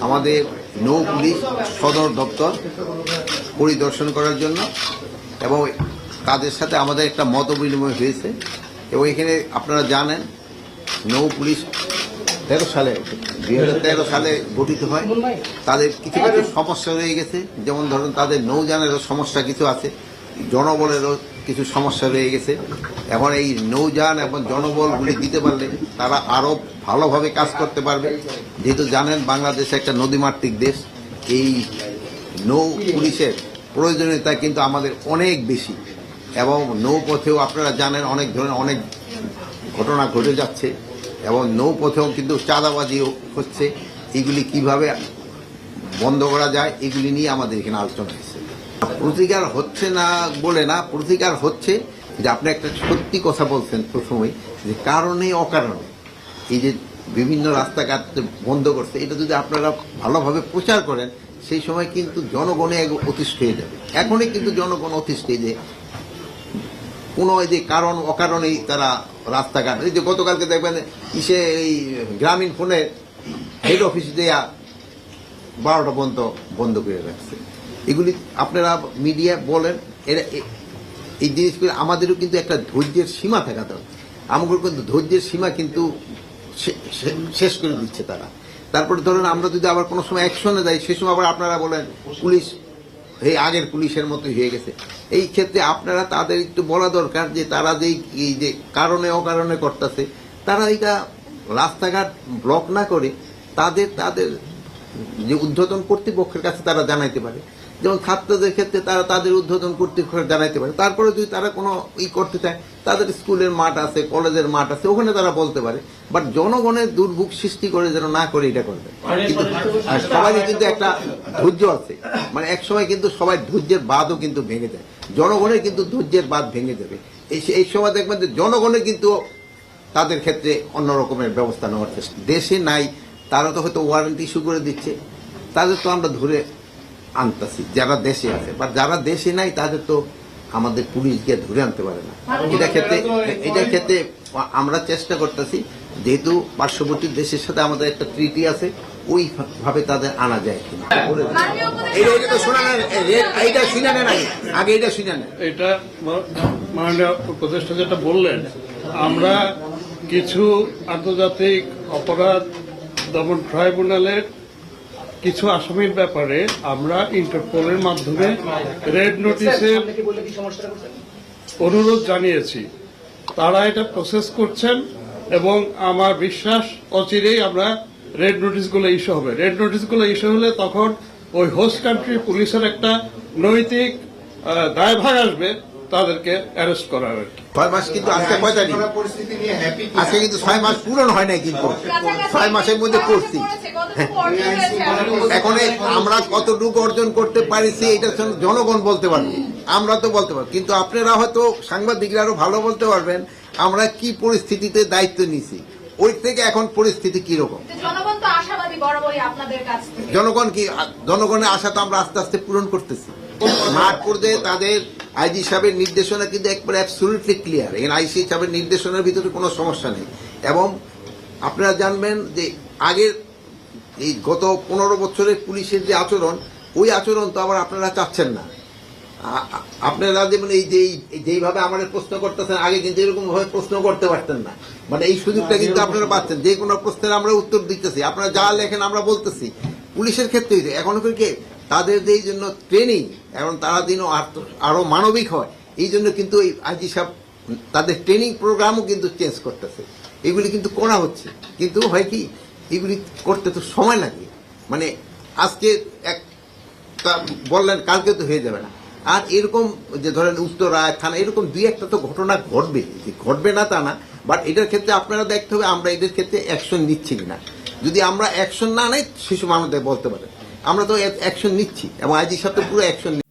আমাদের নৌ পুলিশ সদর দপ্তর পরিদর্শন করার জন্য এবং তাদের সাথে আমাদের একটা মত বিনিময় হয়েছে। এবং এখানে আপনারা জানেন, নৌ পুলিশ তেরো সালে, দুই তেরো সালে গঠিত হয়। তাদের কিছু কিছু সমস্যা রয়ে গেছে। যেমন ধরুন, তাদের নৌযানেরও সমস্যা কিছু আছে। জনবলেরও কিছু সমস্যা রয়ে গেছে। এখন এই নৌযান এবং জনবলগুলি দিতে পারলে তারা আরও ভালোভাবে কাজ করতে পারবে। যেহেতু জানেন, বাংলাদেশ একটা নদীমাতৃক দেশ। এই নৌ পুলিশের প্রয়োজনীয়তা কিন্তু আমাদের অনেক বেশি। এবং নৌপথেও আপনারা জানেন, অনেক ধরনের অনেক ঘটনা ঘটে যাচ্ছে। এবং নৌপথেও কিন্তু চাঁদাবাজিও হচ্ছে। এগুলি কীভাবে বন্ধ করা যায়, এগুলি নিয়ে আমাদের এখানে আলোচনা হয়েছে। প্রতিকার হচ্ছে না বলে না, প্রতিকার হচ্ছে যে আপনি একটা সত্যি কথা বলছেন প্রথমেই, যে কারণে অকারণে। এই যে বিভিন্ন রাস্তাঘাট বন্ধ করছে, এটা যদি আপনারা ভালোভাবে প্রচার করেন, সেই সময় কিন্তু জনগণে অতিষ্ঠ হয়ে যাবে। এখনই কিন্তু জনগণ অতিষ্ঠ যে কোনো এই যে কারণ, অকারণেই তারা রাস্তাঘাট এই যে গতকালকে দেখবেন ইসে এই গ্রামীণ ফোনের হেড অফিস দেয়া বারোটা পর্যন্ত বন্ধ করে রাখছে। এগুলি আপনারা মিডিয়া বলেন, এরা এই জিনিসগুলি আমাদেরও কিন্তু একটা ধৈর্যের সীমা থাকা দরকার আমাদের কিন্তু ধৈর্যের সীমা কিন্তু শেষ করে দিচ্ছে তারা। তারপরে ধরেন আমরা যদি আবার কোনো সময় অ্যাকশনে যাই, সে সময় আবার আপনারা বলেন, পুলিশ এই আগের পুলিশের মতোই হয়ে গেছে। এই ক্ষেত্রে আপনারা তাদের একটু বলা দরকার যে তারা যে এই যে কারণে, অকারণে করতেছে, তারা এটা রাস্তাঘাট ব্লক না করে তাদের তাদের যে উদ্বোধন কর্তৃপক্ষের কাছে তারা জানাইতে পারে। যেমন ছাত্রদের ক্ষেত্রে তারা তাদের উদ্বোধন কর্তৃপক্ষের জানাইতে পারে। তারপরে যদি তারা কোনো ই করতে চায়, তাদের স্কুলের মাঠ আছে, কলেজের মাঠ আছে, ওখানে তারা বলতে পারে। বাট জনগণের দুর্ভোগ সৃষ্টি করে যেন না করে, এটা করবে। কিন্তু সবারই কিন্তু একটা ধৈর্য আছে। মানে এক সময় কিন্তু সবাই ধৈর্যের বাঁধও কিন্তু ভেঙে যায়। জনগণের কিন্তু ধৈর্যের বাঁধ ভেঙে যাবে। এই এই সময় দেখবেন যে জনগণের কিন্তু তাদের ক্ষেত্রে অন্য রকমের ব্যবস্থা নেওয়ার চেষ্টা। দেশে নাই, তারা তো হয়তো ওয়ারেন্টি ইস্যু করে দিচ্ছে। তাদের তো আমরা ধরে আনতেছি। যারা দেশে আছে। বা যারা দেশে নাই তাদের তো আমাদের পুলিশ গিয়ে ধরে আনতে পারে না। এটা ক্ষেত্রে এটা ক্ষেত্রে আমরা চেষ্টা করতেছি যেহেতু পার্শ্ববর্তী দেশের সাথে আমাদের একটা ট্রিটি আছে ওইভাবে তাদের আনা যায় কিনা। এইটা এইটা তো শোনা নেন এইটা শুনে নেন আগে আগে এটা শুনে নেন। এটা মাননীয় উপদেষ্টা যেটা বললেন আমরা কিছু আন্তর্জাতিক অপরাধ দমন ট্রাইব্যুনালের কিছু আসামির ব্যাপারে আমরা ইন্টারপোলের মাধ্যমে রেড নোটিশের অনুরোধ জানিয়েছি। তারা এটা প্রসেস করছেন এবং আমার বিশ্বাস অচিরেই আমরা রেড নোটিশগুলো ইস্যু হবে। রেড নোটিশগুলো ইস্যু হলে তখন ওই হোস্ট কান্ট্রি পুলিশের একটা নৈতিক আহ, দায়ভার আসবে। তাদেরকে অ্যারেস্ট করা আর কি ছয় মাস কিন্তু আজকে কয় তারিখ পরিস্থিতি নিয়ে হ্যাপি আজকে কিন্তু ছয় মাস পূরণ হয় নাই কিন্তু। ছয় মাসের মধ্যে করছি এখন এই আমরা কতটুকু অর্জন করতে পারিছি এটা জনগণ বলতে পারবে। আমরা তো বলতে পারব। কিন্তু আপনারা হয়তো সাংবাদিকরা আরও ভালো বলতে পারবেন আমরা কি পরিস্থিতিতে দায়িত্ব নিছি। ওই থেকে এখন পরিস্থিতি কি রকম জনগণ তো আশাবাদী বরাবরই আপনাদের কাছ থেকে। জনগণ কি জনগণের আশা তো আমরা আস্তে আস্তে পূরণ করতেছি। মাঠ পর্যায়ে তাদের আইজি সাহেবের নির্দেশনা কিন্তু একবারে অ্যাবসুলুটলি ক্লিয়ার এখানে আইসি সাহেবের নির্দেশনার ভিতরে কোনো সমস্যা নেই। এবং আপনারা জানবেন যে আগের এই গত পনেরো বছরের পুলিশের যে আচরণ ওই আচরণ তো আবার আপনারা চাচ্ছেন না। আপনারা যেমন এই যে যেইভাবে আমাদের প্রশ্ন করতেছেন আগে কিন্তু এরকম ভাবে প্রশ্ন করতে পারতেন না। মানে এই সুযোগটা কিন্তু আপনারা পাচ্ছেন। যে কোনো প্রশ্নের আমরা উত্তর দিতেছি। আপনারা যা লেখেন আমরা বলতেছি। পুলিশের ক্ষেত্রে এখন কি তাদের এই জন্য ট্রেনিং এবং তারা দিন আরও মানবিক হয়, এই জন্য কিন্তু এই আইজি সাহেব তাদের ট্রেনিং প্রোগ্রামও কিন্তু চেঞ্জ করতেছে। এগুলি কিন্তু করা হচ্ছে। কিন্তু হয় কি, এগুলি করতে তো সময় লাগে। মানে আজকে এক বললেন, কালকে তো হয়ে যাবে না। আর এরকম যে ধরেন উত্তরায় থানা, এরকম দুই একটা তো ঘটনা ঘটবে। ঘটবে না তা না বাট এটার ক্ষেত্রে আপনারা দেখতে হবে, আমরা এদের ক্ষেত্রে অ্যাকশন নিচ্ছি কিনা। যদি আমরা অ্যাকশন না নেই, শিশু মানুষদের বলতে পারে। আমরা তো অ্যাকশন নিচ্ছি এবং আইজি তো পুরো অ্যাকশন